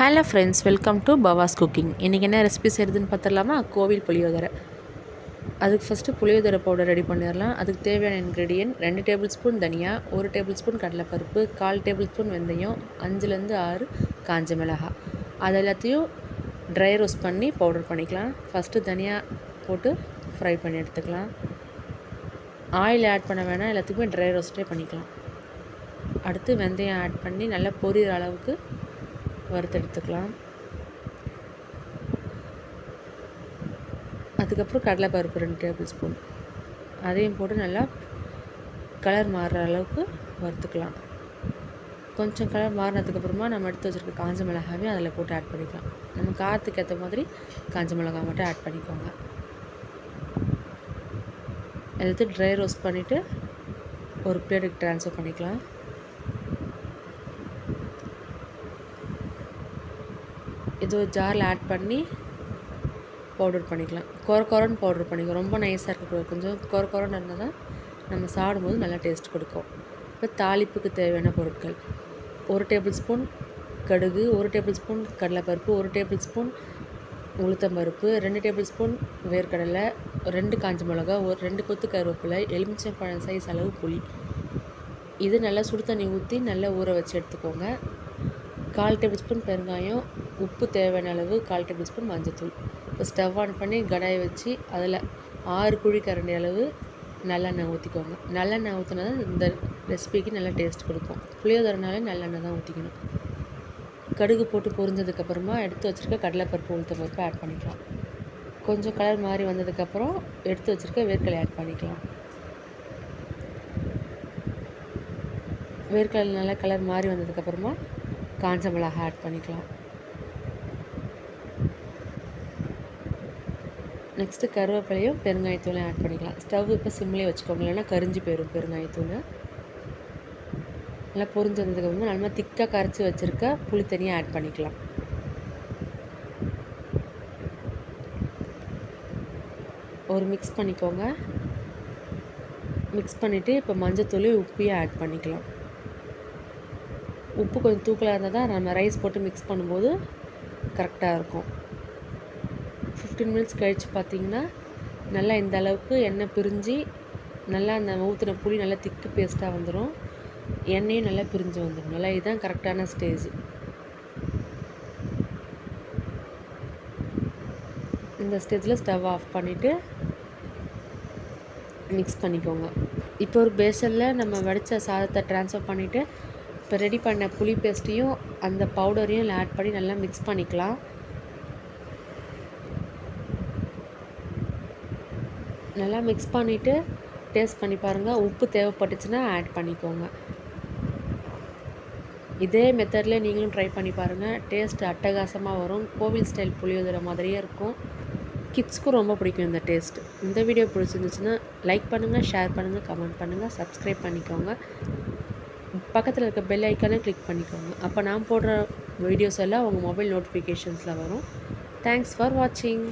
Hello friends welcome to Bavas cooking இன்றைக்கி என்ன recipe செய்கிறதுன்னு பார்த்துடலாமா? கோவில் புளியோதரை. அதுக்கு ஃபஸ்ட்டு புளியோதரை பவுடர் ரெடி பண்ணிடலாம். அதுக்கு தேவையான இன்க்ரீடியன்ட் ரெண்டு டேபிள் ஸ்பூன் தனியா ஒரு டேபிள் ஸ்பூன் கடலைப்பருப்பு கால் டேபிள் ஸ்பூன் வெந்தயம் அஞ்சுலேருந்து ஆறு காஞ்ச மிளகாய். அது எல்லாத்தையும் ட்ரை ரோஸ்ட் பண்ணி பவுடர் பண்ணிக்கலாம். ஃபஸ்ட்டு தனியாக போட்டு ஃப்ரை பண்ணி எடுத்துக்கலாம். ஆயில் ஆட் பண்ண வேணாம் எல்லாத்துக்குமே ட்ரை ரோஸ்ட்டே பண்ணிக்கலாம். அடுத்து வெந்தயம் ஆட் பண்ணி நல்லா பொரியிற அளவுக்கு வறுத்தெடுத்துக்கலாம். அதுக்கப்புறம் கடலைப்பருப்பு ரெண்டு டேபிள் ஸ்பூன் அதையும் போட்டு நல்லா கலர் மாறுற அளவுக்கு வறுத்துக்கலாம். கொஞ்சம் கலர் மாறினதுக்கப்புறமா நம்ம எடுத்து வச்சுருக்க காஞ்ச மிளகாவையும் அதில் போட்டு ஆட் பண்ணிக்கலாம். நம்ம காற்றுக்கு ஏற்ற மாதிரி காஞ்ச மிளகா மட்டும் ஆட் பண்ணிக்கோங்க. எடுத்து ட்ரை ரோஸ்ட் பண்ணிவிட்டு ஒரு பிளேட்டுக்கு ட்ரான்ஸ்ஃபர் பண்ணிக்கலாம். இது ஒரு ஜாரில் ஆட் பண்ணி பவுடர் பண்ணிக்கலாம். கொர கொரன்னு பவுடர் பண்ணிக்கலாம். ரொம்ப நைஸாக இருக்கக்கூடாது கொஞ்சம் கொர கொரன்னு இருந்தால் தான் நம்ம சாப்பிடும்போது நல்லா டேஸ்ட் கொடுக்கும். இப்போ தாளிப்புக்கு தேவையான பொருட்கள். ஒரு டேபிள் ஸ்பூன் கடுகு ஒரு டேபிள் ஸ்பூன் கடலைப்பருப்பு ஒரு டேபிள் ஸ்பூன் உளுத்தம்பருப்பு ரெண்டு டேபிள் ஸ்பூன் வேர்க்கடலை ரெண்டு காஞ்ச மிளகா ஒரு ரெண்டு கொத்து கருவேப்பிலை எலுமிச்சம்பழம் சைஸ் அளவு புளி. இது நல்லா சுடு தண்ணி ஊற்றி நல்லா ஊற வச்சு எடுத்துக்கோங்க. கால் டேபிள் ஸ்பூன் பெருங்காயம் உப்பு தேவையான அளவு கால் டேபிள் ஸ்பூன் மஞ்சத்தூள் இப்போ ஸ்டவ் ஆன் பண்ணி கடாயை வச்சு அதில் ஆறு குழி கரண்டி அளவு நல்லெண்ணெய் ஊற்றிக்கோங்க. நல்லெண்ணெய் ஊற்றினா தான் இந்த ரெசிபிக்கு நல்லா டேஸ்ட் கொடுக்கும். புளியோதரனாலே நல்லெண்ணெய் தான் ஊற்றிக்கணும். கடுகு போட்டு பொரிஞ்சதுக்கப்புறமா எடுத்து வச்சுருக்க கடலைப்பருப்பு உளுத்த பருப்பு ஆட் பண்ணிக்கலாம். கொஞ்சம் கலர் மாறி வந்ததுக்கப்புறம் எடுத்து வச்சுருக்க வேர்க்கடலை ஆட் பண்ணிக்கலாம். வேர்க்கடலை நல்லா கலர் மாறி வந்ததுக்கப்புறமா காஞ்ச மிளகாய் ஆட் பண்ணிக்கலாம். நெக்ஸ்ட்டு கருவேப்பிலையும் பெருங்காயத்தூளையும் ஆட் பண்ணிக்கலாம். ஸ்டவ் இப்போ சிம்லேயே வச்சுக்கோங்க. இல்லைன்னா கரிஞ்சு போயிடும் பெருங்காயத்தூள். நல்லா பொரிஞ்சு வந்ததுக்கப்புறமா நல்லா திக்காக கரைச்சி வச்சுருக்க புளி தனியாக ஆட் பண்ணிக்கலாம். ஒரு மிக்ஸ் பண்ணிக்கோங்க. மிக்ஸ் பண்ணிவிட்டு இப்போ மஞ்சத்தூள் உப்பையும் ஆட் பண்ணிக்கலாம். உப்பு கொஞ்சம் தூக்கலாக இருந்தால் தான் நம்ம ரைஸ் போட்டு மிக்ஸ் பண்ணும்போது கரெக்டாக இருக்கும். ஃபிஃப்டீன் மினிட்ஸ் கழித்து பார்த்தீங்கன்னா நல்லா இந்த அளவுக்கு எண்ணெய் பிரிஞ்சு நல்லா அந்த ஊற்றின புளி நல்லா திக்கு பேஸ்ட்டாக வந்துடும் எண்ணெயும் நல்லா பிரிஞ்சு வந்துடும் நல்லா இதுதான் கரெக்டான ஸ்டேஜ் இந்த ஸ்டேஜில் ஸ்டவ் ஆஃப் பண்ணிவிட்டு மிக்ஸ் பண்ணிக்கோங்க. இப்போ ஒரு பேசனில் நம்ம வடித்த சாதத்தை ட்ரான்ஸ்ஃபர் பண்ணிவிட்டு இப்போ ரெடி பண்ண புளி பேஸ்ட்டையும் அந்த பவுடரையும் ஆட் பண்ணி நல்லா மிக்ஸ் பண்ணிக்கலாம். நல்லா மிக்ஸ் பண்ணிவிட்டு டேஸ்ட் பண்ணி பாருங்கள் உப்பு தேவைப்பட்டுச்சுன்னா ஆட் பண்ணிக்கோங்க. இதே மெத்தடில் நீங்களும் ட்ரை பண்ணி பாருங்கள் டேஸ்ட் அட்டகாசமாக வரும். கோவில் ஸ்டைல் புளியோதரை மாதிரியே இருக்கும். கிட்ஸ்க்கும் ரொம்ப பிடிக்கும் இந்த டேஸ்ட் இந்த வீடியோ பிடிச்சிருந்துச்சுன்னா லைக் பண்ணுங்கள் ஷேர் பண்ணுங்கள் கமெண்ட் பண்ணுங்கள் சப்ஸ்கிரைப் பண்ணிக்கோங்க. பக்கத்தில் இருக்க பெல் ஐக்கானே கிளிக் பண்ணிக்கோங்க. அப்போ நான் போடுற வீடியோஸ் எல்லாம் உங்கள் மொபைல் நோட்டிஃபிகேஷன்ஸில் வரும். தேங்க்ஸ் ஃபார் வாட்சிங்